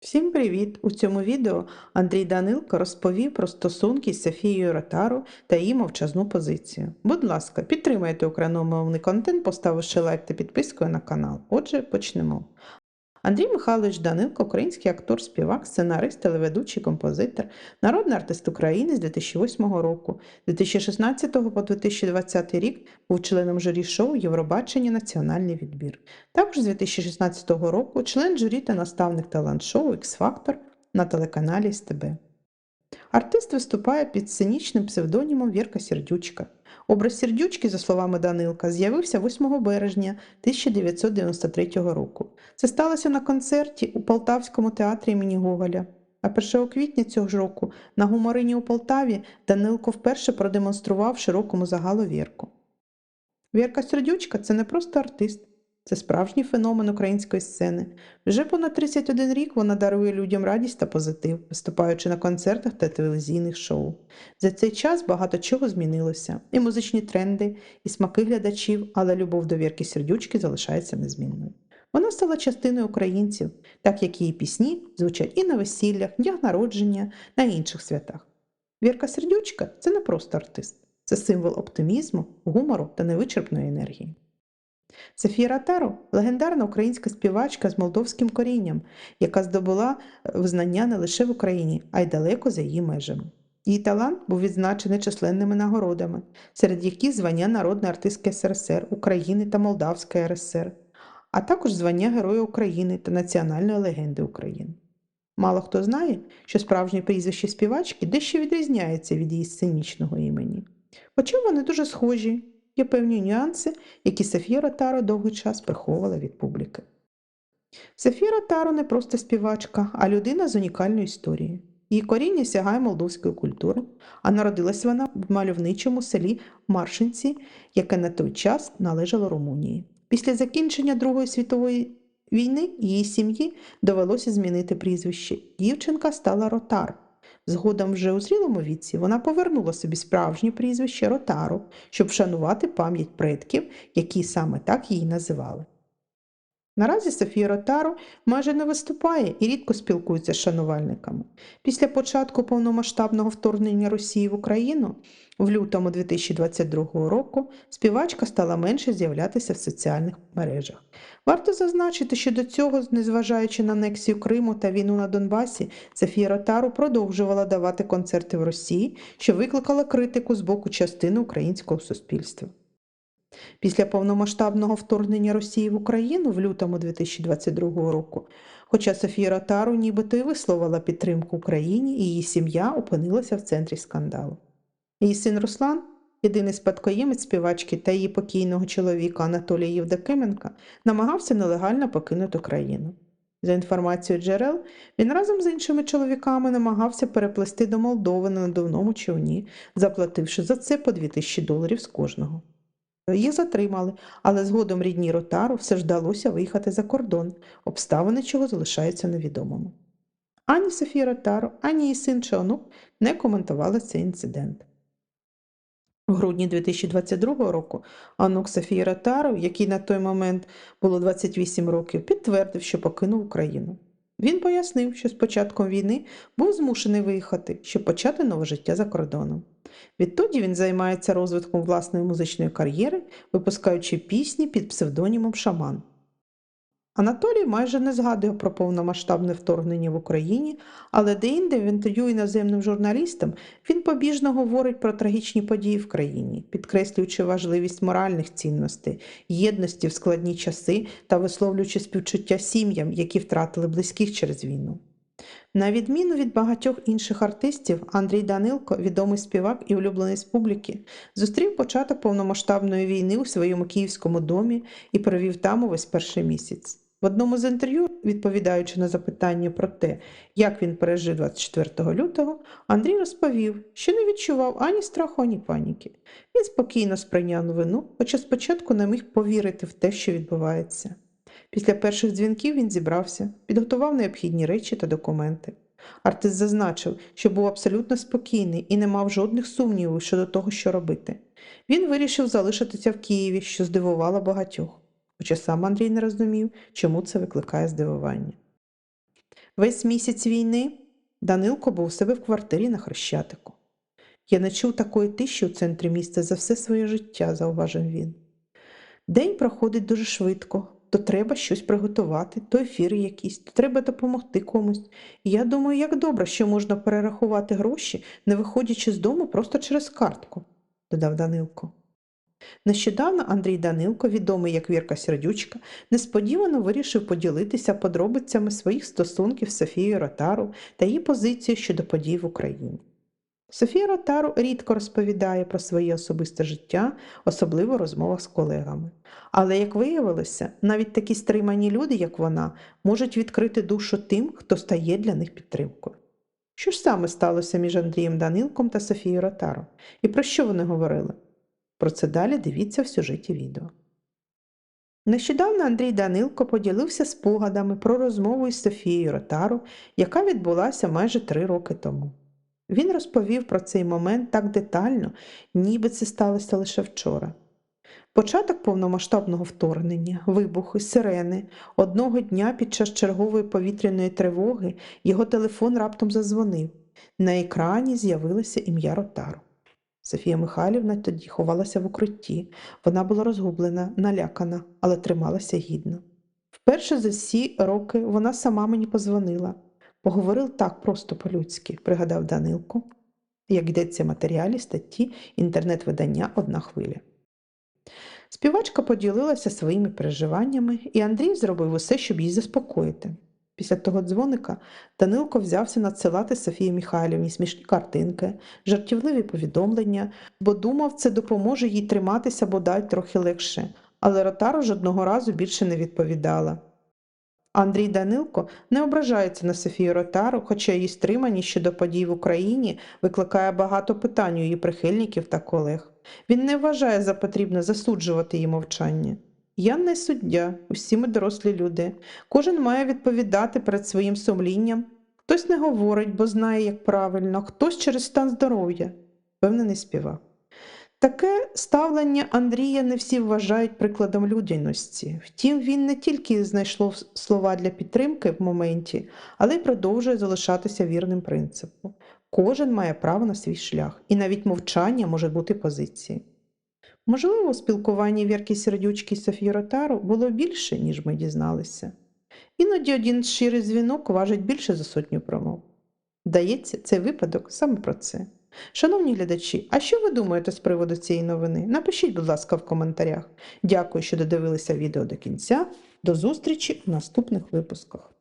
Всім привіт! У цьому відео Андрій Данилко розповів про стосунки з Софією Ротару та її мовчазну позицію. Будь ласка, підтримайте україномовний контент, поставивши лайк та підпискою на канал. Отже, почнемо. Андрій Михайлович Данилко, український актор, співак, сценарист, телеведучий, композитор, народний артист України з 2008 року. З 2016 по 2020 рік був членом журі шоу Євробачення Національний відбір. Також з 2016 року член журі та наставник талант-шоу X-Factor на телеканалі СТБ. Артист виступає під сценічним псевдонімом Вірка Сердючка. Образ Сердючки, за словами Данилка, з'явився 8 березня 1993 року. Це сталося на концерті у Полтавському театрі імені Гоголя. А 1 квітня цього ж року на гуморині у Полтаві Данилко вперше продемонстрував широкому загалу Вірку. Вірка Сердючка це не просто артист, це справжній феномен української сцени. Вже понад 31 рік вона дарує людям радість та позитив, виступаючи на концертах та телевізійних шоу. За цей час багато чого змінилося: і музичні тренди, і смаки глядачів, але любов до Вірки Сердючки залишається незмінною. Вона стала частиною українців, так як її пісні звучать і на весіллях, днях народження, на інших святах. Вірка Сердючка це не просто артист, це символ оптимізму, гумору та невичерпної енергії. Софія Ротару – легендарна українська співачка з молдовським корінням, яка здобула визнання не лише в Україні, а й далеко за її межами. Її талант був відзначений численними нагородами, серед яких звання народної артистки СРСР, України та Молдавської РСР, а також звання Героя України та Національної легенди України. Мало хто знає, що справжнє прізвище співачки дещо відрізняється від її сценічного імені. Хоча вони дуже схожі, є певні нюанси, які Софія Ротаро довгий час приховувала від публіки. Софія Ротаро не просто співачка, а людина з унікальною історією. Її коріння сягає молдовської культури, а народилась вона в мальовничому селі Маршинці, яке на той час належало Румунії. Після закінчення Другої світової війни її сім'ї довелося змінити прізвище. Дівчинка стала Ротар. Згодом вже у зрілому віці вона повернула собі справжнє прізвище Ротару, щоб вшанувати пам'ять предків, які саме так її називали. Наразі Софія Ротару майже не виступає і рідко спілкується з шанувальниками. Після початку повномасштабного вторгнення Росії в Україну в лютому 2022 року співачка стала менше з'являтися в соціальних мережах. Варто зазначити, що до цього, незважаючи на анексію Криму та війну на Донбасі, Софія Ротару продовжувала давати концерти в Росії, що викликала критику з боку частини українського суспільства. Після повномасштабного вторгнення Росії в Україну в лютому 2022 року, хоча Софія Ротару нібито й висловила підтримку Україні, її сім'я опинилася в центрі скандалу. Її син Руслан, єдиний спадкоємець співачки та її покійного чоловіка Анатолія Євдокименка, намагався нелегально покинути країну. За інформацією джерел, він разом з іншими чоловіками намагався переплести до Молдови на надувному човні, заплативши за це по 2000 доларів з кожного. Їх затримали, але згодом рідні Ротару все ж вдалося виїхати за кордон, обставини чого залишаються невідомими. Ані Софія Ротару, ані її син чи онук не коментували цей інцидент. У грудні 2022 року онук Софії Ротару, який на той момент було 28 років, підтвердив, що покинув Україну. Він пояснив, що з початком війни був змушений виїхати, щоб почати нове життя за кордоном. Відтоді він займається розвитком власної музичної кар'єри, випускаючи пісні під псевдонімом Шаман. Анатолій майже не згадує про повномасштабне вторгнення в Україні, але деінде в інтерв'ю іноземним журналістам він побіжно говорить про трагічні події в країні, підкреслюючи важливість моральних цінностей, єдності в складні часи та висловлюючи співчуття сім'ям, які втратили близьких через війну. На відміну від багатьох інших артистів, Андрій Данилко, відомий співак і улюблений з публіки, зустрів початок повномасштабної війни у своєму київському домі і провів там увесь перший місяць. В одному з інтерв'ю, відповідаючи на запитання про те, як він пережив 24 лютого, Андрій розповів, що не відчував ані страху, ані паніки. Він спокійно сприйняв новину, хоча спочатку не міг повірити в те, що відбувається. Після перших дзвінків він зібрався, підготував необхідні речі та документи. Артист зазначив, що був абсолютно спокійний і не мав жодних сумнівів щодо того, що робити. Він вирішив залишитися в Києві, що здивувало багатьох, хоча сам Андрій не розумів, чому це викликає здивування. Весь місяць війни Данилко був у себе в квартирі на Хрещатику. Я не чув такої тиші у центрі міста за все своє життя, зауважив він. День проходить дуже швидко, то треба щось приготувати, то ефіри якісь, то треба допомогти комусь. І я думаю, як добре, що можна перерахувати гроші, не виходячи з дому просто через картку, додав Данилко. Нещодавно Андрій Данилко, відомий як Вірка Сердючка, несподівано вирішив поділитися подробицями своїх стосунків з Софією Ротару та її позицією щодо подій в Україні. Софія Ротару рідко розповідає про своє особисте життя, особливо в розмовах з колегами. Але, як виявилося, навіть такі стримані люди, як вона, можуть відкрити душу тим, хто стає для них підтримкою. Що ж саме сталося між Андрієм Данилком та Софією Ротару? І про що вони говорили? Про це далі дивіться в сюжеті відео. Нещодавно Андрій Данилко поділився спогадами про розмову із Софією Ротару, яка відбулася майже три роки тому. Він розповів про цей момент так детально, ніби це сталося лише вчора. Початок повномасштабного вторгнення, вибухи, сирени. Одного дня під час чергової повітряної тривоги його телефон раптом задзвонив. На екрані з'явилося ім'я Ротару. Софія Михайлівна тоді ховалася в укритті. Вона була розгублена, налякана, але трималася гідно. Вперше за всі роки вона сама мені позвонила. Поговорив так просто по-людськи, пригадав Данилко, як йдеться в матеріалі статті інтернет-видання Одна хвиля. Співачка поділилася своїми переживаннями, і Андрій зробив усе, щоб її заспокоїти. Після того дзвоника Данилко взявся надсилати Софії Михайлівні смішні картинки, жартівливі повідомлення, бо думав, це допоможе їй триматися бодай трохи легше, але Ротару жодного разу більше не відповідала. Андрій Данилко не ображається на Софію Ротару, хоча її стриманість щодо подій в Україні викликає багато питань у її прихильників та колег. Він не вважає за потрібне засуджувати її мовчання. Я не суддя, усі ми дорослі люди. Кожен має відповідати перед своїм сумлінням. Хтось не говорить, бо знає, як правильно, хтось через стан здоров'я, впевнений співак. Таке ставлення Андрія не всі вважають прикладом людяності. Втім, він не тільки знайшло слова для підтримки в моменті, але й продовжує залишатися вірним принципу. Кожен має право на свій шлях, і навіть мовчання може бути позицією. Можливо, у спілкуванні Вірки Сердючки і Софії Ротару було більше, ніж ми дізналися. Іноді один щирий дзвінок важить більше за сотню промов. Здається, цей випадок саме про це. Шановні глядачі, а що ви думаєте з приводу цієї новини? Напишіть, будь ласка, в коментарях. Дякую, що додивилися відео до кінця. До зустрічі у наступних випусках.